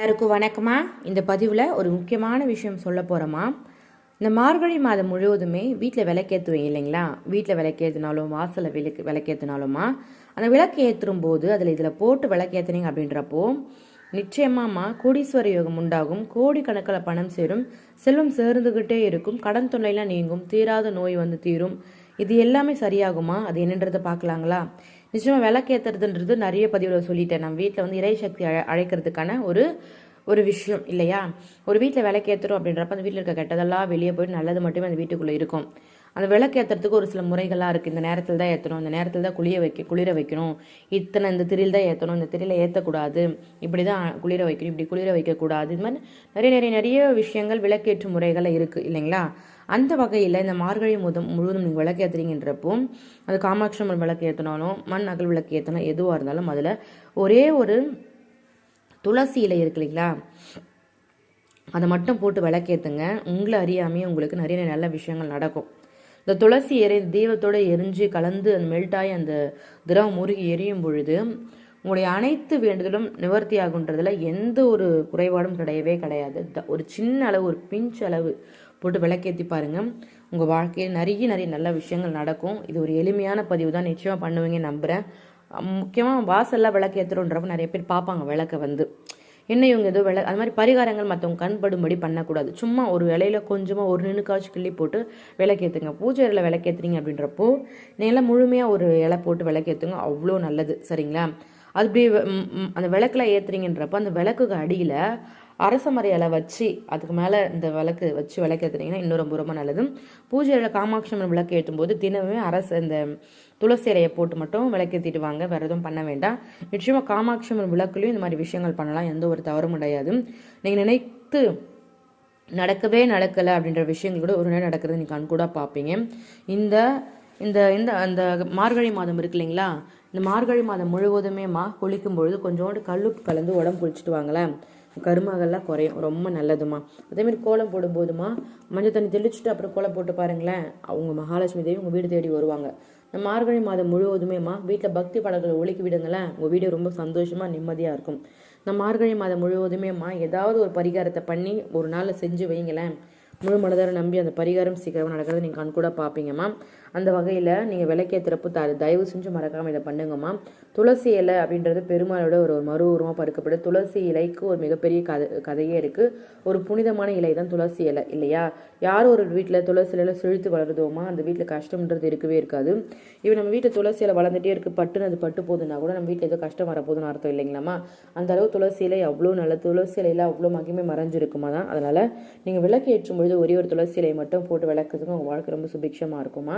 எல்லாருக்கும் வணக்கமா இந்த பதிவில் ஒரு முக்கியமான விஷயம் சொல்ல போகிறோமா இந்த மார்கழி மாதம் முழுவதுமே வீட்டில் விளக்கேற்றுவேன் இல்லைங்களா? வீட்டில் விளக்கேற்றினாலும் வாசலில் விளக்கு விளக்கேற்றினாலுமா அந்த விளக்கு ஏற்றும் போது அதில் இதில் போட்டு விளக்கேற்றுனீங்க அப்படின்றப்போ நிச்சயமாம்மா கோடீஸ்வர யோகம் உண்டாகும். கோடிக்கணக்கில் பணம் சேரும். செல்வம் சேர்ந்துக்கிட்டே இருக்கும். கடன் தொல்லைலாம் நீங்கும். தீராத நோய் வந்து தீரும். இது எல்லாமே சரியாகுமா? அது என்னன்றதை பார்க்கலாங்களா? நிச்சயமாக விளக்கேற்றுறதுன்றது நிறைய பதிவில் சொல்லிட்டேன். நம்ம வீட்டில் வந்து இறை சக்தி அழ அழைக்கிறதுக்கான ஒரு ஒரு விஷயம் இல்லையா? ஒரு வீட்டில் விளக்கேற்றுறோம் அப்படின்றப்ப அந்த வீட்டில் இருக்க கெட்டதெல்லாம் வெளியே போய் நல்லது மட்டுமே அந்த வீட்டுக்குள்ளே இருக்கும். அந்த விளக்கு ஏற்றுறதுக்கு ஒரு சில முறைகள்லாம் இருக்குது இந்த நேரத்தில் தான் ஏற்றணும் இந்த நேரத்தில் தான் குளிய வைக்க குளிர வைக்கணும். இத்தனை இந்த திரியில் தான் ஏற்றணும் இந்த திரியில் ஏற்றக்கூடாது இப்படி தான் குளிர வைக்கணும். இப்படி குளிர வைக்கக்கூடாது. இது மாதிரி நிறைய நிறைய நிறைய விஷயங்கள் விளக்கேற்றும் முறைகள் இருக்குது இல்லைங்களா? அந்த வகையில் இந்த மார்கழி முதம் முழுவதும் நீங்கள் விளக்கு ஏற்றுறீங்கன்றப்போ அது காமாட்சி அம்மன் விளக்கு ஏற்றினாலும் மண் அகல் விளக்கு ஏற்றினா எதுவாக இருந்தாலும் அதில் ஒரே ஒரு துளசி இலை இருக்கு இல்லைங்களா? அதை மட்டும் போட்டு விளக்கேற்றுங்க உங்களை அறியாமையே உங்களுக்கு நிறைய நல்ல விஷயங்கள் நடக்கும். இந்த துளசி எரி தீபத்தோடு எரிஞ்சு கலந்து அந்த மெல்ட்டாகி அந்த திரவம் முருகி எரியும் பொழுது உங்களுடைய அனைத்து வேண்டுதலும் நிவர்த்தி ஆகுன்றதுல எந்த ஒரு குறைபாடும் கிடையவே கிடையாது. த- ஒரு சின்ன அளவு ஒரு பிஞ்ச் அளவு போட்டு விளக்கேற்றி பாருங்கள் உங்கள் வாழ்க்கையில் நிறைய நிறைய நல்ல விஷயங்கள் நடக்கும். இது ஒரு எளிமையான பதிவு தான். நிச்சயமாக பண்ணுவீங்க நம்புகிறேன் முக்கியமாக வாசல்ல விளக்கேற்றுறோன்றப்ப நிறைய பேர் பார்ப்பாங்க விளக்கை வந்து. என்ன இவங்க ஏதோ விள அது மாதிரி பரிகாரங்கள் மற்றவங்க கண்படும்படி பண்ணக்கூடாது. சும்மா ஒரு இலையில கொஞ்சமாக ஒரு நினுக்காச்சும் கிள்ளி போட்டு விளக்கேற்றுங்க பூஜை இலையில் விளக்கேற்றுறீங்க அப்படின்றப்போ நீங்களாம் முழுமையாக ஒரு இலை போட்டு விளக்கேற்றுங்க அவ்வளோ நல்லது. சரிங்களா? அது இப்படி அந்த விளக்குல ஏற்றுறீங்கன்றப்ப அந்த விளக்குக்கு அடியில் அரச மரியாதை இலை வச்சு அதுக்கு மேலே இந்த விளக்கு வச்சு விளக்கு விளக்கேற்றுனீங்கன்னா இன்னும் ரொம்ப ரொம்ப நல்லது. பூஜை காமாட்சி அம்மன் விளக்கு ஏற்றும் போது தினமுமே அரசு இந்த துளசி இலையை போட்டு மட்டும் விளக்கேற்றிட்டு வாங்க வேறு எதுவும் பண்ண வேண்டாம். நிச்சயமாக காமாட்சி அம்மன் விளக்குலையும் இந்த மாதிரி விஷயங்கள் பண்ணலாம் எந்த ஒரு தவறும் கிடையாது. நீங்கள் நினைத்து நடக்கவே நடக்கலை அப்படின்ற விஷயங்கள் கூட ஒரு நேரம் நடக்கிறது நீங்கள் கண்கூடாக பார்ப்பீங்க. இந்த இந்த இந்த அந்த மார்கழி மாதம் இருக்கு இல்லைங்களா? இந்த மார்கழி மாதம் முழுவதுமேமா குளிக்கும் பொழுது கொஞ்சோண்டு கல்லுப்பு கலந்து உடம்பு குளிச்சுட்டு வாங்களேன். கருமகள்லாம் குறையும். ரொம்ப நல்லதுமா. அதேமாதிரி கோலம் போடும்போதுமா மஞ்சள் தண்ணி தெளிச்சுட்டு அப்புறம் கோலம் போட்டு பாருங்களேன். அவங்க மகாலட்சுமி தேவி உங்கள் வீடு தேடி வருவாங்க. இந்த மார்கழி மாதம் முழுவதுமேமா வீட்டில் பக்தி பாடல்களை ஒழுக்கி விடுங்களேன். உங்கள் வீடு ரொம்ப சந்தோஷமாக நிம்மதியாக இருக்கும். இந்த மார்கழி மாதம் முழுவதுமேம்மா ஏதாவது ஒரு பரிகாரத்தை பண்ணி ஒரு நாளில் செஞ்சு வைங்களேன். முழு மனதார நம்பி அந்த பரிகாரம் சீக்கிரமாக நடக்கிறத நீங்கள் கண்கூட பார்ப்பீங்கம்மா அந்த வகையில் நீங்கள் விளக்கேற்றுறப்போ த தயவு செஞ்சு மறக்காமல் இதை பண்ணுங்கம்மா துளசி இலை அப்படின்றது பெருமாளோட ஒரு மறு உருவமாக படுக்கப்படுது துளசி இலைக்கு ஒரு மிகப்பெரிய கதை கதையே இருக்குது ஒரு புனிதமான இலை தான் துளசி இலை இல்லையா? யார் ஒரு வீட்டில் துளசி இலையில செழித்து வளருதோமா? அந்த வீட்டில் கஷ்டம்ன்றது இருக்கவே இருக்காது. இப்போ நம்ம வீட்டில் துளசி இலை வளர்ந்துட்டே இருக்கு பட்டுன்னு அது பட்டு போகுதுன்னா கூட நம்ம வீட்டில் ஏதோ கஷ்டம் வரப்போகுதுன்னு அர்த்தம் இல்லைங்களாம்மா அந்த அளவு துளசி இலை அவ்வளோ நல்ல துளசி இலையில அவ்வளோ மகிமை மறைஞ்சிருக்குமா தான்? அதனால் நீங்கள் விளக்கு ஏற்றும் பொழுது ஒரே ஒரு துளசி இலையை மட்டும் போட்டு விளக்குறதுக்கு உங்கள் வாழ்க்கை ரொம்ப சுபிக்ஷமாக இருக்குமா?